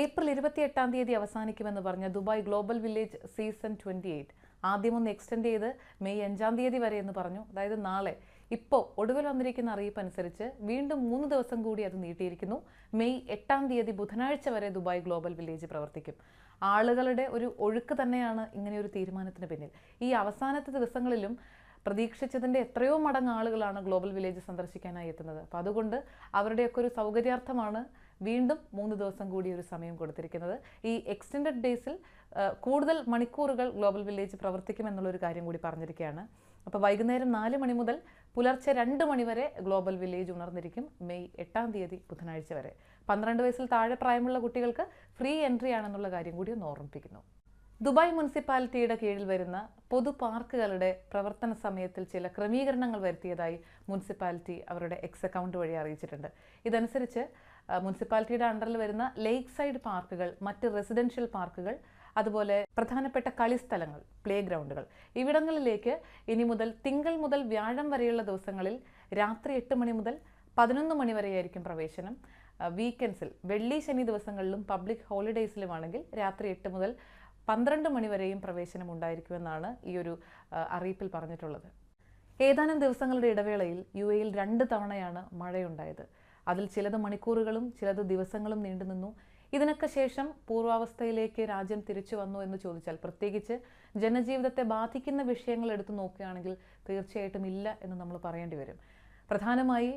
April ഇരുപത്തിയെട്ടാം തീയതി അവസാനിക്കുമെന്ന് പറഞ്ഞ Dubai Global Village season twenty eight. ആദ്യം ഒന്ന് എക്സ്റ്റെൻഡ് ചെയ്ത് മെയ് അഞ്ചാം തീയതി വരെ എന്ന് പറഞ്ഞു. അതായത് നാളെ. ഇപ്പോൾ ഒടുവിൽ വന്നിരിക്കുന്ന അറിയിപ്പ് അനുസരിച്ച് വീണ്ടും മൂന്ന് ദിവസം കൂടി അത് നീട്ടിയിരിക്കുന്നു. മെയ് എട്ടാം തീയതി ബുധനാഴ്ച വരെ ദുബായ് ഗ്ലോബൽ വില്ലേജ് പ്രവർത്തിക്കും. ആളുകളുടെ ഒരു ഒഴുക്ക് തന്നെയാണ് ഇങ്ങനെ ഒരു തീരുമാനത്തിന് പിന്നിൽ. ഈ അവസാനത്തെ ദിവസങ്ങളിലും പ്രതീക്ഷിച്ചതിന്റെ എത്രയോ മടങ്ങ് ആളുകളാണ് ഗ്ലോബൽ വില്ലേജ് സന്ദർശിക്കാനായി എത്തുന്നത്. അപ്പോൾ അതുകൊണ്ട് അവരുടെയൊക്കെ ഒരു സൗകര്യാർത്ഥമാണ് വീണ്ടും മൂന്ന് ദിവസം കൂടി ഒരു സമയം കൊടുത്തിരിക്കുന്നത്. ഈ എക്സ്റ്റെൻഡഡ് ഡേയ്സിൽ കൂടുതൽ മണിക്കൂറുകൾ ഗ്ലോബൽ വില്ലേജ് പ്രവർത്തിക്കുമെന്നുള്ളൊരു കാര്യം കൂടി പറഞ്ഞിരിക്കുകയാണ്. അപ്പോൾ വൈകുന്നേരം നാല് മണി മുതൽ പുലർച്ചെ രണ്ട് മണി വരെ ഗ്ലോബൽ വില്ലേജ് ഉണർന്നിരിക്കും. മെയ് എട്ടാം തീയതി ബുധനാഴ്ച വരെ. പന്ത്രണ്ട് വയസ്സിൽ താഴെ പ്രായമുള്ള കുട്ടികൾക്ക് ഫ്രീ എൻട്രി ആണെന്നുള്ള കാര്യം കൂടി ഒന്ന് ഓർമ്മിപ്പിക്കുന്നു. ദുബായ് മുനിസിപ്പാലിറ്റിയുടെ കീഴിൽ വരുന്ന പൊതു പാർക്കുകളുടെ പ്രവർത്തന സമയത്തിൽ ചില ക്രമീകരണങ്ങൾ വരുത്തിയതായി മുനിസിപ്പാലിറ്റി അവരുടെ എക്സ് അക്കൗണ്ട് വഴി അറിയിച്ചിട്ടുണ്ട്. ഇതനുസരിച്ച് മുനിസിപ്പാലിറ്റിയുടെ അണ്ടറിൽ വരുന്ന ലേക്ക് സൈഡ് പാർക്കുകൾ മറ്റ് റെസിഡൻഷ്യൽ പാർക്കുകൾ അതുപോലെ പ്രധാനപ്പെട്ട കളിസ്ഥലങ്ങൾ പ്ലേ ഗ്രൗണ്ടുകൾ ഇവിടങ്ങളിലേക്ക് ഇനി മുതൽ തിങ്കൾ മുതൽ വ്യാഴം വരെയുള്ള ദിവസങ്ങളിൽ രാത്രി എട്ട് മണി മുതൽ പതിനൊന്ന് മണി വരെയായിരിക്കും പ്രവേശനം. വീക്കെൻഡ്സിൽ വെള്ളി ശനി ദിവസങ്ങളിലും പബ്ലിക് ഹോളിഡേയ്സിലുമാണെങ്കിൽ രാത്രി എട്ട് മുതൽ പന്ത്രണ്ട് മണി വരെയും പ്രവേശനം ഉണ്ടായിരിക്കുമെന്നാണ് ഈ ഒരു അറിയിപ്പിൽ പറഞ്ഞിട്ടുള്ളത്. ഏതാനും ദിവസങ്ങളുടെ ഇടവേളയിൽ യു എയിൽ രണ്ട് തവണയാണ് മഴയുണ്ടായത്. അതിൽ ചിലത് മണിക്കൂറുകളും ചിലത് ദിവസങ്ങളും നീണ്ടുനിന്നു ഇതിനൊക്കെ ശേഷം പൂർവാവസ്ഥയിലേക്ക് രാജ്യം തിരിച്ചു വന്നു എന്ന് ചോദിച്ചാൽ പ്രത്യേകിച്ച് ജനജീവിതത്തെ ബാധിക്കുന്ന വിഷയങ്ങൾ എടുത്തു നോക്കുകയാണെങ്കിൽ തീർച്ചയായിട്ടും ഇല്ല എന്ന് നമ്മൾ പറയേണ്ടി വരും. പ്രധാനമായി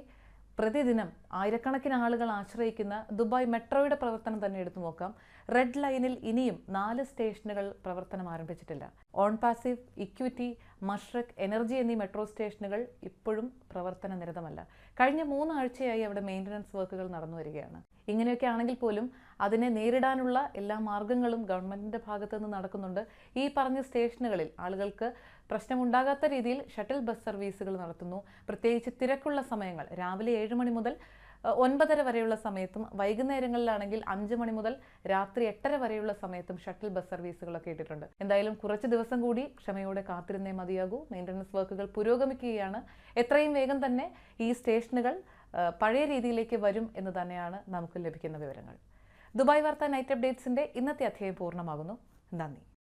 പ്രതിദിനം ആയിരക്കണക്കിന് ആളുകൾ ആശ്രയിക്കുന്ന ദുബായ് മെട്രോയുടെ പ്രവർത്തനം തന്നെ എടുത്തു നോക്കാം. റെഡ് ലൈനിൽ ഇനിയും നാല് സ്റ്റേഷനുകൾ പ്രവർത്തനം ആരംഭിച്ചിട്ടില്ല. On passive Equiti Mashreq energy എന്നീ മെട്രോ സ്റ്റേഷനുകൾ ഇപ്പോഴും പ്രവർത്തന നിരതമല്ല കഴിഞ്ഞ മൂന്നാഴ്ചയായി അവിടെ മെയിന്റനൻസ് വർക്കുകൾ നടന്നു വരികയാണ്. ഇങ്ങനെയൊക്കെ ആണെങ്കിൽ പോലും അതിനെ നേരിടാനുള്ള എല്ലാ മാർഗങ്ങളും ഗവൺമെന്റിന്റെ ഭാഗത്തു നിന്ന് നടക്കുന്നുണ്ട്. ഈ പറഞ്ഞ സ്റ്റേഷനുകളിൽ ആളുകൾക്ക് പ്രശ്നമുണ്ടാകാത്ത രീതിയിൽ ഷട്ടിൽ ബസ് സർവീസുകൾ നടത്തുന്നു. പ്രത്യേകിച്ച് തിരക്കുള്ള സമയങ്ങൾ രാവിലെ ഏഴ് മണി മുതൽ ഒൻപതര വരെയുള്ള സമയത്തും വൈകുന്നേരങ്ങളിലാണെങ്കിൽ അഞ്ച് മണി മുതൽ രാത്രി എട്ടര വരെയുള്ള സമയത്തും ഷട്ടിൽ ബസ് സർവീസുകളൊക്കെ ഇട്ടിട്ടുണ്ട്. എന്തായാലും കുറച്ച് ദിവസം കൂടി ക്ഷമയോടെ കാത്തിരുന്നേ മതിയാകൂ. മെയിന്റനൻസ് വർക്കുകൾ പുരോഗമിക്കുകയാണ്. എത്രയും വേഗം തന്നെ ഈ സ്റ്റേഷനുകൾ പഴയ രീതിയിലേക്ക് വരും എന്ന് തന്നെയാണ് നമുക്ക് ലഭിക്കുന്ന വിവരങ്ങൾ. ദുബായ് വാർത്ത നൈറ്റ് അപ്ഡേറ്റ്സിന്റെ ഇന്നത്തെ അധ്യായം പൂർണമാകുന്നു. നന്ദി.